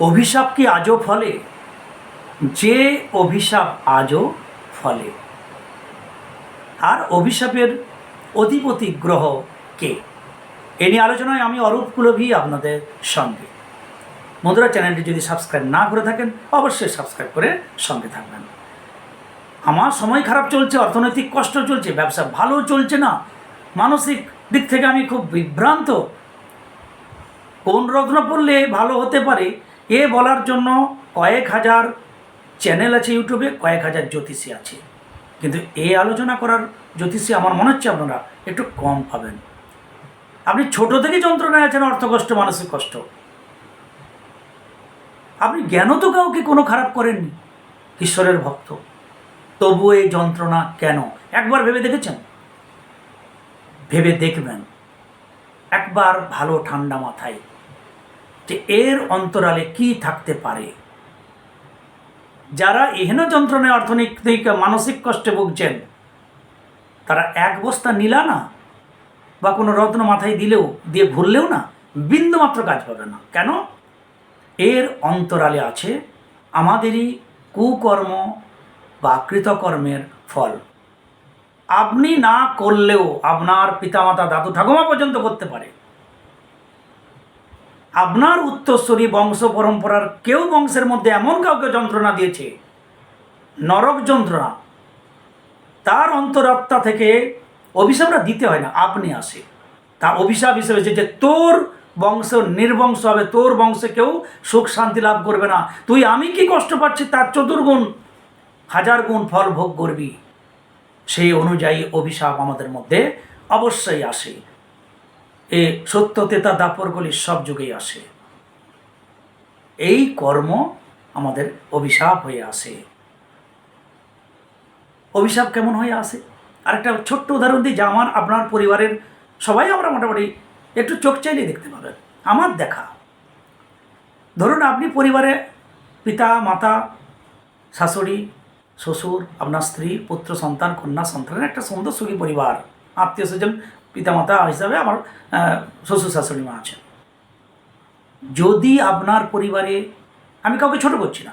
অভিশাপ কি আজও ফলে? যে অভিশাপ আজও ফলে। আর অভিশাপের অধিপতি গ্রহ কে? এ নিয়ে আলোচনায় আমি অরূপ কুলভি আপনাদের সঙ্গে। বন্ধুরা, চ্যানেলটি যদি সাবস্ক্রাইব না করে থাকেন, অবশ্যই সাবস্ক্রাইব করে সঙ্গে থাকবেন। আমার সময় খারাপ চলছে, অর্থনৈতিক কষ্ট চলছে, ব্যবসা ভালো চলছে না। মানসিক দিক থেকে আমি খুব বিভ্রান্ত। কোন রত্ন পড়লে ভালো হতে পারে এ বলার জন্য কয়েক হাজার চ্যানেল আছে ইউটিউবে, কয়েক হাজার জ্যোতিষী আছে। কিন্তু এ আলোচনা করার জ্যোতিষী আমার মনে হচ্ছে আপনারা একটু কম পাবেন। আপনি ছোট থেকে যন্ত্রণায় আছেন অর্থ কষ্ট মানসিক কষ্ট। আপনি জ্ঞানও তো কাউকে কোনো খারাপ করেননি, ঈশ্বরের ভক্ত। তবু এই যন্ত্রণা কেন? একবার ভেবে দেখেছেন? ভেবে দেখবেন। একবার ভালো ঠান্ডা মাথায়। যে এর অন্তরালে কি থাকতে পারে? যারা এহেন যন্ত্রণায় অর্থনৈতিক, মানসিক কষ্টে ভুগছেন, তারা এক বস্তা নিলা না? বা কোনো রত্ন মাথায় দিলেও, দিয়ে ঘুরলেও না? বিন্দুমাত্র কাজ পাবে না। কেন? এর অন্তরালে আছে আমাদেরই কুকর্ম বা কৃতকর্মের ফল। আপনি না করলেও আপনার পিতামাতা, দাদু, ঠাকুমা পর্যন্ত করতে পারে। আপনার উত্তরস্বরী বংশ পরম্পরার কেউ বংশের মধ্যে এমন কাউকে যন্ত্রণা দিয়েছে? নরক যন্ত্রণা। তার অন্তরাত্মা থেকে অভিশাপটা দিতে হয় না, আপনি আসে। তা অভিশাপ হিসেবে যে তোর বংশ নির্বংশ হবে, তোর বংশে কেউ সুখ শান্তি লাভ করবে না। তুই আমি কি কষ্ট পাচ্ছি? তার চতুর্গুণ। হাজার গুণ ফল ভোগ করবি। সেই অনুযায়ী অভিশাপ আমাদের মধ্যে অবশ্যই আসে। এ সত্য, তেতা দাপরগুলি সব যুগেই আসে। এই কর্ম আমাদের অভিশাপ হয়ে আসে। অভিশাপ কেমন হয়ে আসে? আরেকটা ছোট্ট উদাহরণ দিই, যে আমার, আপনার পরিবারের সবাই আমরা মোটামুটি একটু চোখ চাইলে দেখতে পাবেন। আমার দেখা। ধরুন আপনি পরিবারে পিতা, মাতা, শাশুড়ি, শ্বশুর, আপনার স্ত্রী, পুত্র, সন্তান, কন্যা, সন্তানের একটা সুন্দর সুখী পরিবার, আত্মীয় স্বজন পিতামাতা হিসাবে আমার শ্বশুর শাশুড়ি মা আছেন। যদি আপনার পরিবারে, আমি কাউকে ছোট করছি না।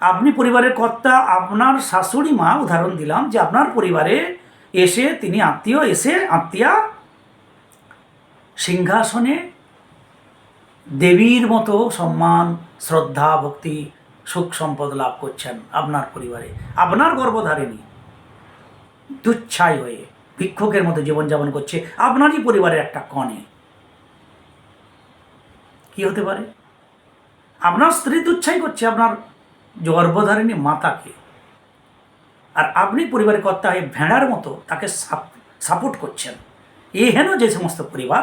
আপনি পরিবারের কর্তা, আপনার শাশুড়ি মা উদাহরণ দিলাম যে আপনার পরিবারে এসে তিনি আত্মীয়, এসে আত্মীয়া সিংহাসনে দেবীর মতো সম্মান, শ্রদ্ধা, ভক্তি, সুখ সম্পদ লাভ করছেন আপনার পরিবারে। আপনার গর্ভধারিণী, দুচ্ছাই হয়ে ভিক্ষুকের মতো জীবনযাপন করছে। আপনারই পরিবারের একটা কণে কি হতে পারে? আপনার স্ত্রী তুচ্ছাই করছে, আপনার গর্ভধারিণী মাতাকে। আর আপনি পরিবারের কর্তা হয়ে ভেড়ার মতো তাকে সাপোর্ট করছেন। হেন যে সমস্ত পরিবার,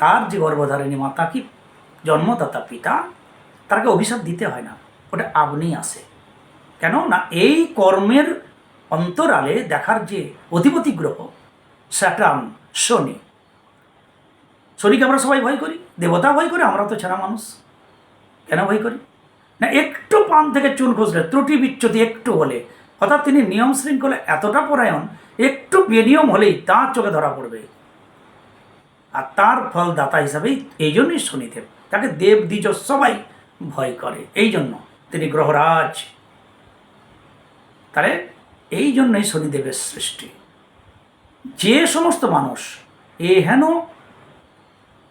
তার যে গর্ভধারিণী মাতা কি জন্মদাতা পিতা, তাকে অভিশাপ দিতে হয় না। ওটা আপনি আসে। কেন না এই কর্মের অন্তরালে দেখার যে অধিপতি গ্রহ স্যাটার্ন শনি। শনিকে আমরা সবাই ভয় করি, দেবতা ভয় করি, আমরা তো ছাড়া মানুষ। কেন ভয় করি? না, একটু পান থেকে চুন খসলে ত্রুটি বিচ্যুতি একটু হলে, অর্থাৎ তিনি নিয়ম শৃঙ্খলা এতটা পরায়ণ, একটু বেনিয়ম হলেই তাঁর চোখে ধরা পড়বে। আর তার ফলদাতা হিসাবেই এই জন্যই শনিদেব, তাকে দেব দ্বিজ সবাই ভয় করে। এই জন্য তিনি গ্রহরাজ। তাহলে এই জন্যই শনিদেবের সৃষ্টি। যে সমস্ত মানুষ এ হেন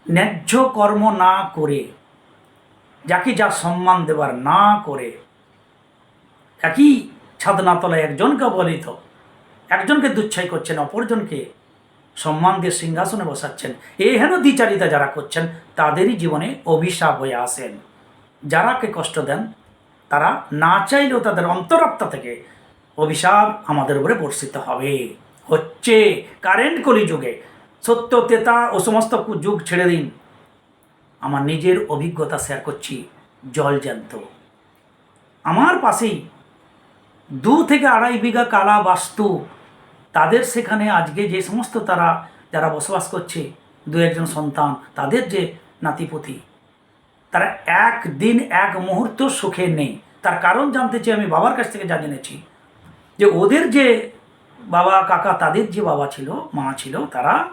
ন্যায্য কর্ম না করে, যাকে যা সম্মান দেবার না করে, একই ছাদনাতলায় একজনকে অবহেলিত, একজনকে দুচ্ছাই করছেন, অপরজনকে সম্মান দিয়ে সিংহাসনে বসাচ্ছেন। এই হেন দ্বিচারিতা যারা করছেন, তাদেরই জীবনে অভিশাপ হয়ে আসেন। যারাকে কষ্ট দেন, তারা না চাইলেও তাদের অন্তরাত্মা থেকে অভিশাপ আমাদের উপরে বর্ষিত হবে। হচ্ছে কারেন্ট কলিযুগে সত্য, তেতা ও সমস্ত যুগ ছেড়ে দিন। আমার নিজের অভিজ্ঞতা শেয়ার করছি জল জ্যান্ত। আমার পাশেই দু থেকে আড়াই বিঘা কালা বাস্তু। তাদের সেখানে আজকে যে সমস্ত তারা, যারা বসবাস করছে, দু একজন সন্তান, তাদের যে নাতিপতি, তারা একদিন এক মুহূর্ত সুখে নেই। তার কারণ জানতে চেয়ে আমি বাবার কাছ থেকে যা জেনেছি। যে ওদের যে বাবা, কাকা তাদের যে বাবা ছিল, মা ছিল, তারা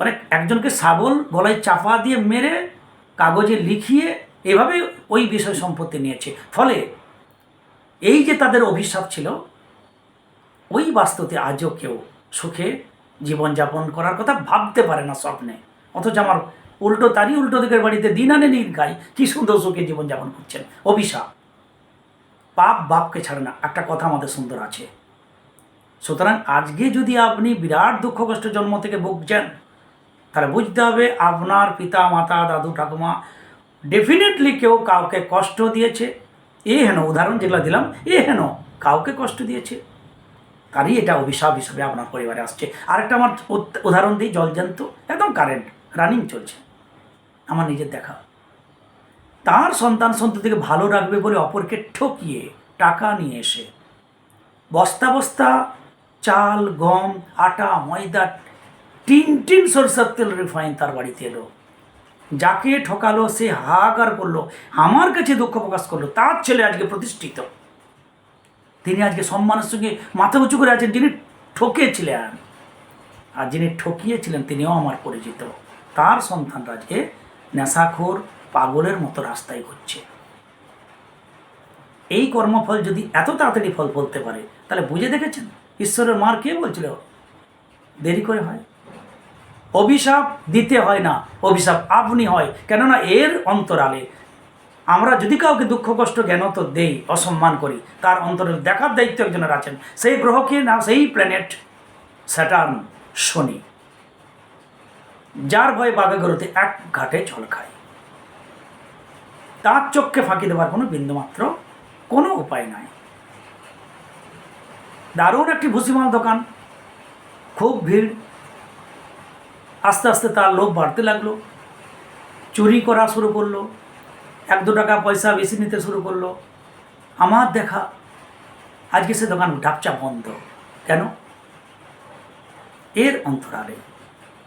মানে একজনকে শাবল গলায় চাপা দিয়ে মেরে কাগজে লিখিয়ে এভাবে ওই বিষয় সম্পত্তি নিয়েছে। ফলে এই যে তাদের অভিশাপ ছিল, ওই বাস্তুতে আজও কেউ সুখে জীবনযাপন করার কথা ভাবতে পারে না স্বপ্নে। অথচ আমার উল্টো তারই উল্টো দিকের বাড়িতে দিন আনে নিন গাই, কী সুন্দর সুখে জীবনযাপন করছেন। অভিশাপ। পাপ বাপকে ছাড়ে না। একটা কথা আমাদের সুন্দর আছে। সুতরাং আজকে যদি আপনি বিরাট দুঃখ কষ্ট জন্ম থেকে ভুগছেন, তাহলে বুঝতে হবে আপনার পিতা, মাতা, দাদু, ঠাকুমা ডেফিনেটলি কেউ কাউকে কষ্ট দিয়েছে। এ হেন, উদাহরণ যেগুলো দিলাম, এ হেন কাউকে কষ্ট দিয়েছে। তারই এটা অভিশাপ হিসাবে আপনার পরিবারে আসছে। আরেকটা আমার উদ- উদাহরণ দিই, জলজান্ত, একদম কারেন্ট রানিং চলছে। আমার নিজের দেখা। তার সন্তান সন্ততিকে ভালো রাখবে বলে অপরকে ঠকিয়ে টাকা নিয়ে এসে। বস্তা বস্তা, চাল, গম, আটা, ময়দা, টিন টিন, সরষার তেল রিফাইন তার বাড়িতে এলো। যাকে ঠকালো, সে হাহাকার করল, আমার কাছে দুঃখ প্রকাশ করল, তার ছেলে আজকে প্রতিষ্ঠিত। তিনি আজকে সম্মানের সঙ্গে মাথা উঁচু করে আছেন, যিনি ঠকেছিলেন আর যিনি ঠকিয়েছিলেন, তিনিও আমার পরিচিত। তার সন্তানরা আজকে নেশাখোর পাগলের মতো রাস্তায় ঘুরছে। এই কর্মফল যদি এত তাড়াতাড়ি ফল ফলতে পারে, তাহলে বুঝে দেখেছেন? ঈশ্বরের মার কে বলছিল? দেরি করে হয়। অভিশাপ দিতে হয় না, অভিশাপ আপনি হয়, কেননা এর অন্তরালে আমরা যদি কাউকে দুঃখ, কষ্ট জ্ঞান তো দেই, অসম্মান করি, তার অন্তরে দেখার দায়িত্ব একজনের আছেন। সেই গ্রহকে না, সেই প্ল্যানেট স্যাটার্ন শনি। যার ভয়ে বাঘাগরতে এক ঘাটে জল খায়। তার চোখকে ফাঁকি দেওয়ার কোনো বিন্দুমাত্র কোনো উপায় নাই। দারুণ একটি ভুসিমাল দোকান। খুব ভিড়। আস্তে আস্তে তার লোভ বাড়তে লাগল। চুরি করা শুরু করল। এক দু টাকা পয়সা বেশি নিতে শুরু করল। আমার দেখা, আজকে সে দোকান ডাবচা বন্ধ। কেন? এর অন্তরালে।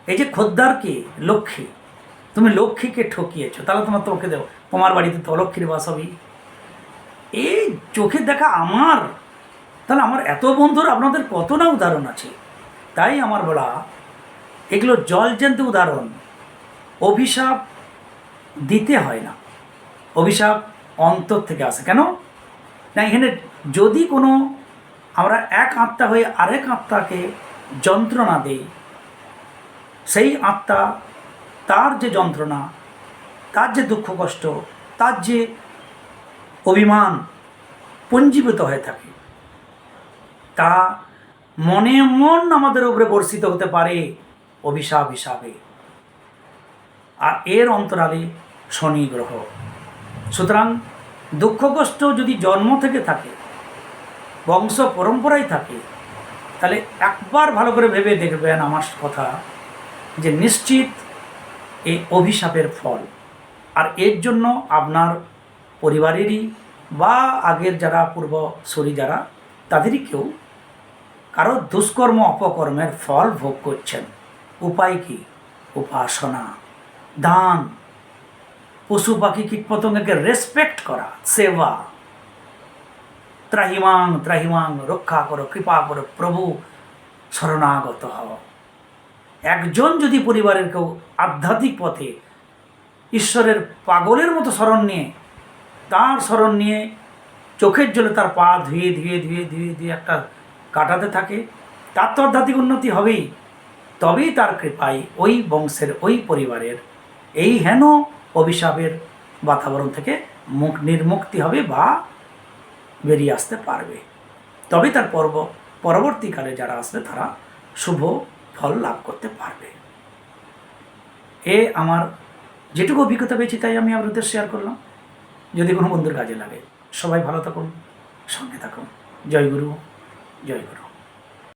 এই যে খদ্দারকে লক্ষ্মী, তুমি লক্ষ্মীকে ঠকিয়েছো, তাহলে তোমার তোকে দেও তোমার বাড়িতে তো অলক্ষ্মীর বাস হবেই এই চোখে দেখা আমার। তাহলে আমার এত বন্ধুর আপনাদের কত না উদাহরণ আছে? তাই আমার বলা, এগুলো জল জলজন্ত উদাহরণ। অভিশাপ দিতে হয় না। অভিশাপ অন্তর থেকে আসে। কেন? না, এখানে যদি কোনো আমরা এক আত্মা হয়ে আরেক আত্মাকে যন্ত্রণা দেই, সেই আত্মা তার যে যন্ত্রণা তার যে দুঃখ কষ্ট, তার যে অভিমান পঞ্জীভূত হয়ে থাকে, তা মনে মন আমাদের উপরে বর্ষিত হতে পারে অভিশাপ হিসাবে। আর এর অন্তরালে শনি গ্রহ। সুতরাং দুঃখ কষ্ট যদি জন্ম থেকে থাকে, বংশ পরম্পরায় থাকে, তাহলে একবার ভালো করে ভেবে দেখবেন আমার কথা যে নিশ্চিত এই অভিশাপের ফল। আর এর জন্য আপনার পরিবারেরই বা আগের যারা পূর্ব পূর্বসূরি যারা, তাদেরই কেউ কারও দুষ্কর্ম অপকর্মের ফল ভোগ করছেন। উপায় কি? উপাসনা, দান, পশু পাখি কীটপতঙ্গকে রেসপেক্ট করা, সেবা। ত্রাহিমাং ত্রাহিমাং, রক্ষা করো, কৃপা করো, প্রভু শরণাগত হও। একজন যদি পরিবারের কেউ আধ্যাত্মিক পথে ঈশ্বরের পাগলের মতো স্মরণ নিয়ে, তার স্মরণ নিয়ে চোখের জলে তার পা ধুয়ে ধুয়ে ধুয়ে ধুয়ে ধুয়ে একটা কাটাতে থাকে। তার তো আধ্যাত্মিক উন্নতি হবেই। তবেই তার কৃপায় ওই বংশের, ওই পরিবারের, এই হেন অভিশাপের বাতাবরণ থেকে মুখ, নির্মুক্তি হবে বা বেরিয়ে আসতে পারবে। তবে তার পর্ব, পরবর্তীকালে যারা আসবে তারা শুভ ফল লাভ করতে পারবে। এ আমার যেটুকু অভিজ্ঞতা পেয়েছি, তাই আমি আপনাদের শেয়ার করলাম। যদি কোনো বন্ধুর কাজে লাগে, সবাই ভালো থাকুন, সঙ্গে থাকুন। জয় গুরু জয় গুরু।